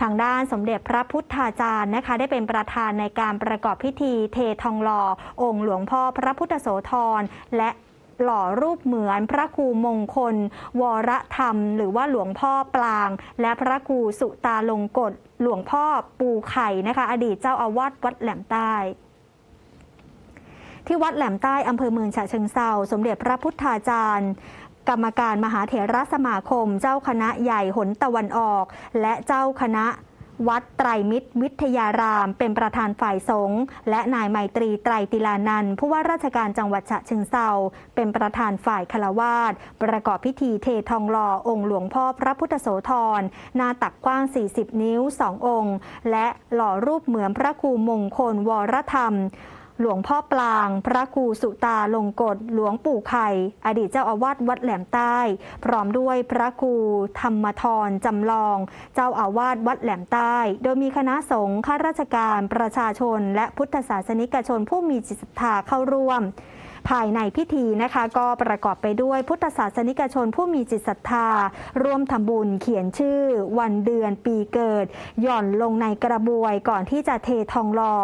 ทางด้านสมเด็จพระพุทธาจารย์นะคะ ได้เป็นประธานในการประกอบพิธีเททองหล่อ องค์หลวงพ่อพระพุทธโสธรและหล่อรูปเหมือนพระครูมงคล วรธรรม หรือว่าหลวงพ่อปลาง และพระครูสุตาลงกฎหลวงพ่อปูไข่นะคะ อดีตเจ้าอาวาสวัดแหลมใต้ที่วัดแหลมใต้อำเภอเมืองฉะเชิงเซาสมเด็จพระพุทธาจารย์ กรรมการมหาเถรสมาคม เจ้าคณะใหญ่หนตะวันออก และเจ้าคณะวัดไตรมิตรวิทยาราม เป็นประธานฝ่ายสงฆ์และนายไมตรีไตรติลานันผู้ว่าราชการจังหวัดฉะเชิงเซาเป็นประธานฝ่ายคารวาสประกอบพิธีเททองหล่อองค์หลวงพ่อพระพุทธโสธรหน้าตักกว้าง 40 นิ้ว 2 องค์ และหล่อรูปเหมือนพระครูมงคลวรธรรม หลวงพ่อปลาง พระครูสุตาลงกฎหลวงปู่ไข่ อดีตเจ้าอาวาสวัดแหลมใต้ พร้อมด้วยพระครูธรรมทรจำลอง เจ้าอาวาสวัดแหลมใต้ โดยมีคณะสงฆ์ข้าราชการประชาชน และพุทธศาสนิกชนผู้มีจิตศรัทธาเข้าร่วม ภายในพิธีนะคะ ก็ประกอบไปด้วยพุทธศาสนิกชนผู้มีจิตศรัทธา ร่วมทำบุญเขียนชื่อ วันเดือนปีเกิด หย่อนลงในกระบวยก่อนที่จะเททองหล่อ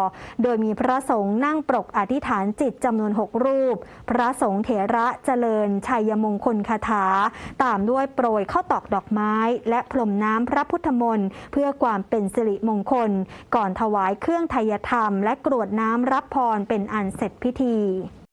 โดยมีพระสงฆ์นั่งปรกอธิษฐานจิตจำนวน 6 รูป พระสงฆ์เถระเจริญ ชัยมงคลคาถา ตามด้วยโปรยข้าวตอกดอกไม้ และพรมน้ำพระพุทธมนต์เพื่อความเป็นสิริมงคล ก่อนถวายเครื่องไทยธรรม และกรวดน้ำรับพรเป็นอันเสร็จพิธี